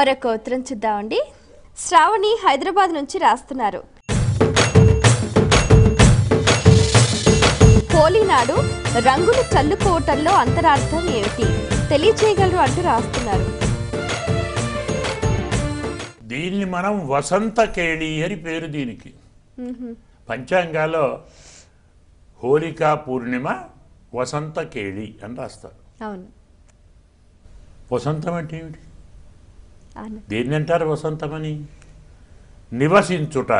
మరొక ఉత్తరం చూద్దామండి శ్రావణి హైదరాబాద్ నుంచి రాస్తున్నారు. హోలీ నాడు రంగులు చల్లుకోవటంలో అంతరార్థం ఏమిటి? తెలియచేయగలరు అంటూ రాస్తున్నారు. దీన్ని మనం వసంత కేళి అని పేరు దీనికి. పంచాంగాల్లో హోలికా పూర్ణిమ వసంత కేళి అని రాస్తారు. అవును. వసంతం అంటే ఏమిటి? దేన్ని అంటారు వసంతమని నివసించుట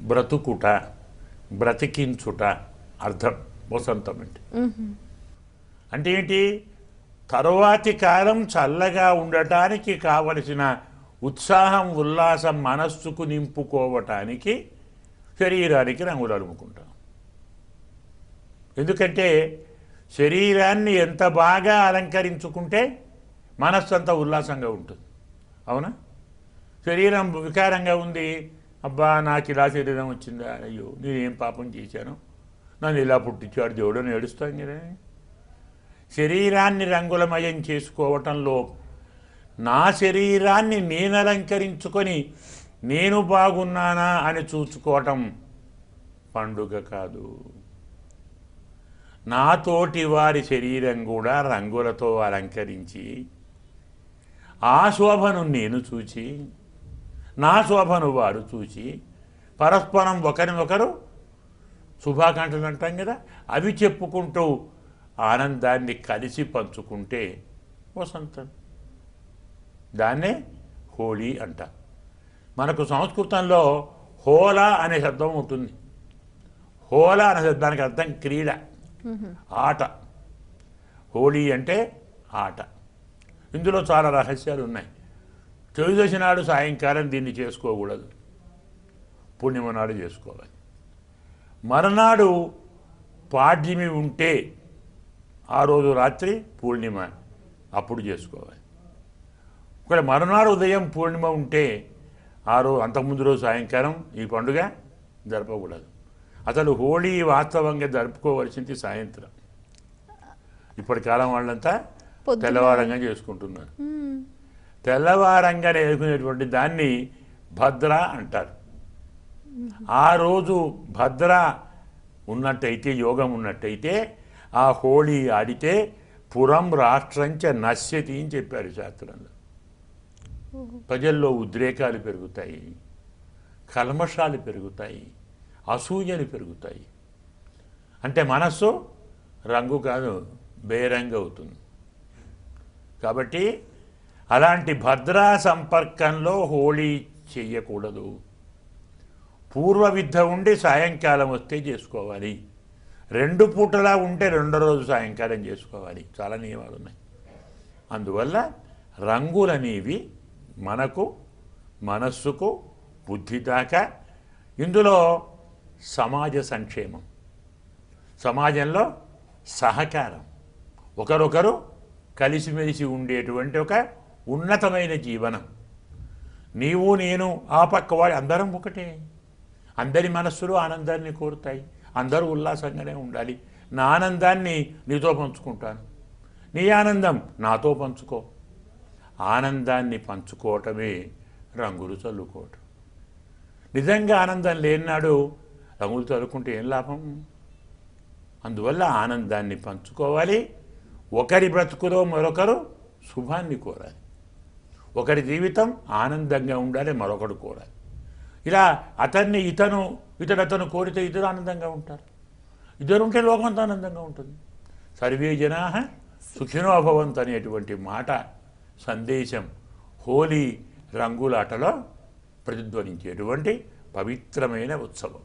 బ్రతుకుట బ్రతికించుట అర్థం వసంతం అంటే. అంటే ఏంటి? తరువాతి కాలం చల్లగా ఉండటానికి కావలసిన ఉత్సాహం ఉల్లాసం మనస్సుకు నింపుకోవటానికి శరీరానికి రంగులు అలుముకుంటాం. ఎందుకంటే శరీరాన్ని ఎంత బాగా అలంకరించుకుంటే మనస్సు అంత ఉల్లాసంగా ఉంటుంది. అవునా? శరీరం వికారంగా ఉంది. అబ్బా నాకు ఇలా శరీరం వచ్చిందా? అయ్యో నేనేం పాపం చేశాను? నన్ను ఇలా పుట్టించాడు దేవుడు అని కదా? శరీరాన్ని రంగులమయం చేసుకోవటంలో నా శరీరాన్ని నేను అలంకరించుకొని నేను బాగున్నానా అని చూసుకోవటం పండుగ కాదు. నాతోటి వారి శరీరం కూడా రంగులతో అలంకరించి ఆ శోభను నేను చూచి నా శోభను వారు చూచి పరస్పరం ఒకరినొకరు శుభాకాంక్షలు అంటాం కదా అవి చెప్పుకుంటూ ఆనందాన్ని కలిసి పంచుకుంటే వసంతం దాన్నే హోళీ అంట. మనకు సంస్కృతంలో హోలా అనే శబ్దం ఉంటుంది. హోలా అనే శబ్దానికి అర్థం క్రీడ ఆట. హోళీ అంటే ఆట. ఇందులో చాలా రహస్యాలు ఉన్నాయి. చవిదశి నాడు సాయంకాలం దీన్ని చేసుకోకూడదు. పూర్ణిమ నాడు చేసుకోవాలి. మరునాడు పాడ్యమి ఉంటే ఆ రోజు రాత్రి పూర్ణిమ అప్పుడు చేసుకోవాలి. ఒకవేళ మరునాడు ఉదయం పూర్ణిమ ఉంటే ఆ రోజు అంతకుముందు రోజు సాయంకాలం ఈ పండుగ జరపకూడదు. అసలు హోళీ వాస్తవంగా జరుపుకోవలసింది సాయంత్రం. ఇప్పటి కాలం వాళ్ళంతా తెల్లవారంగా చేసుకుంటున్నారు. తెల్లవారంగా నేర్చుకునేటువంటి దాన్ని భద్ర అంటారు. ఆ రోజు భద్ర ఉన్నట్టయితే యోగం ఉన్నట్టయితే ఆ హోళీ ఆడితే పురం రాష్ట్రంచ నశ్యతి అని చెప్పారు శాస్త్రంలో. ప్రజల్లో ఉద్రేకాలు పెరుగుతాయి కల్మషాలు పెరుగుతాయి అసూయలు పెరుగుతాయి. అంటే మనస్సు రంగు కాదు బేరంగు అవుతుంది కాబట్టి అలాంటి భద్రా సంపర్కంలో హోళీ చేయకూడదు పూర్వ విద్య ఉండి సాయంకాలం వస్తే చేసుకోవాలి. రెండు పూటలా ఉంటే రెండో రోజు సాయంకాలం చేసుకోవాలి. చాలా నియమాలు ఉన్నాయి. అందువల్ల రంగులనేవి మనకు మనస్సుకు బుద్ధి దాకా ఇందులో సమాజ సంక్షేమం. సమాజంలో సహకారం. ఒకరొకరు కలిసిమెలిసి ఉండేటువంటి ఒక ఉన్నతమైన జీవనం. నీవు నేను ఆ పక్కవాడు అందరం ఒకటే. అందరి మనస్సులు ఆనందాన్ని కోరుతాయి. అందరూ ఉల్లాసంగానే ఉండాలి. నా ఆనందాన్ని నీతో పంచుకుంటాను. నీ ఆనందం నాతో పంచుకో. ఆనందాన్ని పంచుకోవటమే రంగులు చల్లుకోవటం. నిజంగా ఆనందం లేనినాడు రంగులు చల్లుకుంటే ఏం లాభం? అందువల్ల ఆనందాన్ని పంచుకోవాలి. ఒకరి బ్రతుకులో మరొకరు శుభాన్ని కోరాలి. ఒకరి జీవితం ఆనందంగా ఉండాలి మరొకడు కోరాలి. ఇలా అతన్ని ఇతను ఇతడు అతను కోరితే ఇద్దరు ఆనందంగా ఉంటారు. ఇద్దరు ఉంటే లోకంతో ఆనందంగా ఉంటుంది. సర్వే జనా సుఖినోభవంత్ అనేటువంటి మాట సందేశం హోలీ రంగులాటలో ప్రతిధ్వనించేటువంటి పవిత్రమైన ఉత్సవం.